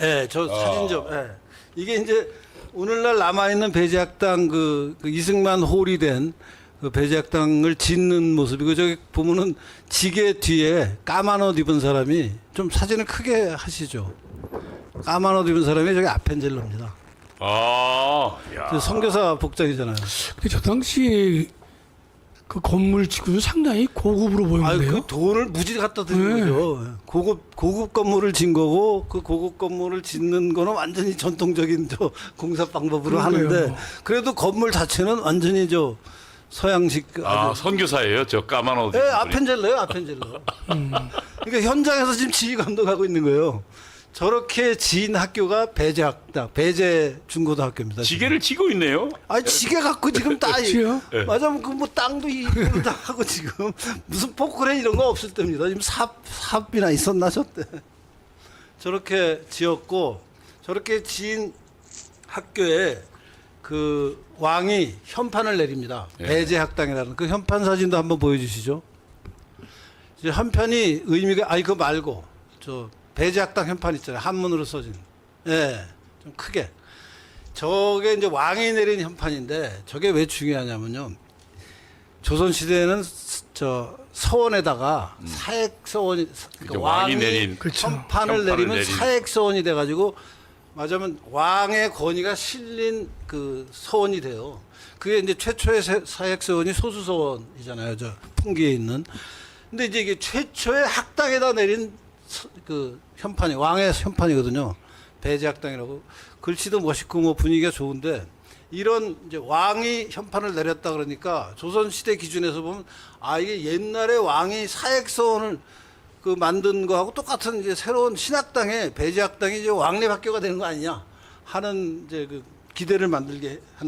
예, 저 아. 사진 좀. 예. 이게 이제 오늘날 남아 있는 배제학당 그, 그 이승만 홀이 된그 배제학당을 짓는 모습이고 저기 보면은 지게 뒤에 까만 옷 입은 사람이 좀 사진을 크게 하시죠. 까만 옷 입은 사람이 저기 아펜젤러입니다. 아, 야. 저 선교사 복장이잖아요. 근데 저 당시 그 건물 지구도 상당히 고급으로 보이는데요. 그 돈을 무지 갖다 드린 네. 거죠. 고급 고급 건물을 짓는 거고 그 고급 건물을 짓는 거는 완전히 전통적인 저 공사 방법으로 그러게요. 하는데 그래도 건물 자체는 완전히 저 서양식 그 아, 선교사예요. 저 까만 옷. 예, 입은 분이. 아펜젤러요, 아펜젤러. 그러니까 현장에서 지금 지휘 감독하고 있는 거예요. 저렇게 지은 학교가 배제학당, 배제 중고등학교입니다. 지금. 지게를 치고 있네요. 아니 지게 갖고 지금 따 그치요? 예. 맞아 그뭐 땅도 이걸로 다 하고 지금 무슨 포크레인 이런 거 없을 때입니다 지금 삽 삽이나 있었나 저때 저렇게 지었고 저렇게 지은 학교에 그 왕이 현판을 내립니다 예. 배제학당이라는 그 현판 사진도 한번 보여주시죠 이제 현판이 의미가 아니 그거 말고 저 배제학당 현판 있잖아요 한문으로 써진 예 좀 크게 저게 이제 왕이 내린 현판인데 저게 왜 중요하냐면요. 조선 시대에는 스- 저 서원에다가 사액 서원이 그러니까 그죠, 왕이 내린 그렇죠. 현판을 현판을 내리면 내린. 사액 서원이 돼 가지고 맞으면 왕의 권위가 실린 그 서원이 돼요. 그게 이제 최초의 세- 사액 서원이 소수 서원이잖아요. 저 풍기에 있는. 근데 이제 이게 최초의 학당에다 내린 서- 그 현판이 왕의 현판이거든요. 배제학당이라고 글씨도 멋있고 뭐 분위기가 좋은데 이런 이제 왕이 현판을 내렸다 그러니까 조선 시대 기준에서 보면 아 이게 옛날에 왕이 사액서원을 그 만든 거하고 똑같은 이제 새로운 신학당에 배제학당이 이제 왕립 학교가 되는 거 아니냐 하는 이제 그 기대를 만들게 하는